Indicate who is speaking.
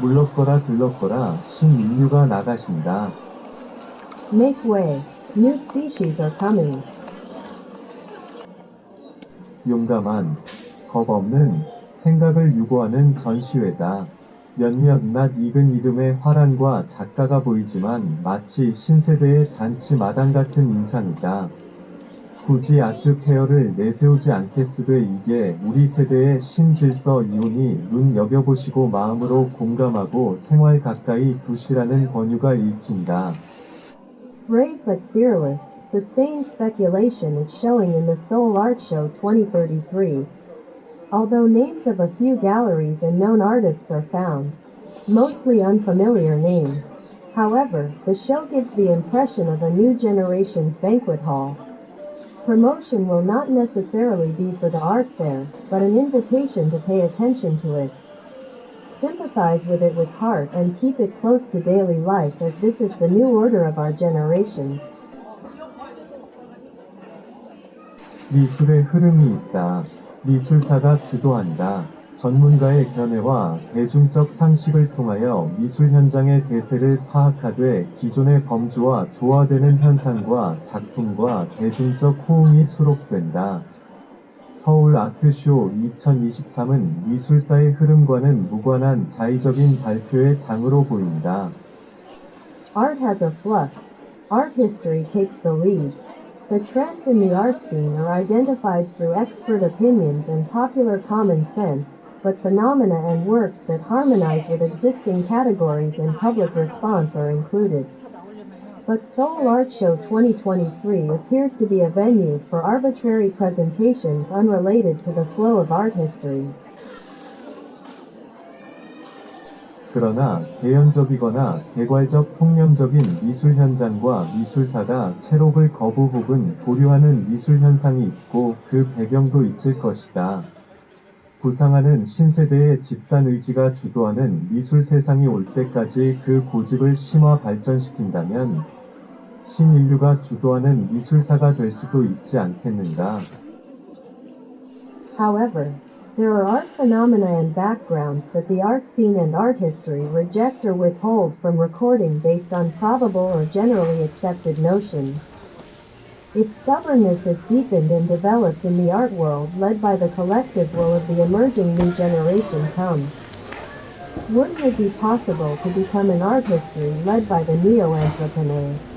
Speaker 1: 물렀거라 들렀거라 신인류가 나가신다.
Speaker 2: Make way. New species are coming.
Speaker 1: 용감한, 겁 없는 생각을 유고하는 전시회다. 몇몇 낯 익은 이름의 화란과 작가가 보이지만 마치 신세대의 잔치 마당 같은 인상이다. 굳이 아트 페어를 내세우지 않겠으되 이게 우리 세대의 신질서 이온이 눈 여겨보시고 마음으로 공감하고 생활 가까이 두시라는 권유가 읽힌다.
Speaker 2: Brave but fearless, sustained speculation is showing in the Seoul Art Show 2033. Although names of a few galleries and known artists are found, mostly unfamiliar names. However, the show gives the impression of a new generation's banquet hall. Promotion will not necessarily be for the art fair, but an invitation to pay attention to it. Sympathize with it with heart and keep it close to daily life as this is the new order of our generation.
Speaker 1: 미술의 흐름이 있다. 미술사가 주도한다. 전문가의 견해와 대중적 상식을 통하여 미술 현장의 대세를 파악하되 기존의 범주와 조화되는 현상과 작품과 대중적 호응이 수록된다. 서울 아트쇼 2023은 미술사의 흐름과는 무관한 자의적인 발표의 장으로 보인다.
Speaker 2: Art has a flux. Art history takes the lead. The trends in the art scene are identified through expert opinions and popular common sense, but phenomena and works that harmonize with existing categories and public response are included. But Seoul Art Show 2023 appears to be a venue for arbitrary presentations unrelated to the flow of art history.
Speaker 1: 그러나 개연적이거나 개괄적 폭념적인 미술 현장과 미술사가 체록을 거부 혹은 보류하는 미술 현상이 있고 그 배경도 있을 것이다. 부상하는 신세대의 집단 의지가 주도하는 미술 세상이 올 때까지 그 고집을 심화 발전시킨다면 신인류가 주도하는 미술사가 될 수도 있지 않겠는가.
Speaker 2: However, there are art phenomena and backgrounds that the art scene and art history reject or withhold from recording based on probable or generally accepted notions. If stubbornness is deepened and developed in the art world led by the collective will of the emerging new generation comes, wouldn't it be possible to become an art history led by the neo-entrepreneur?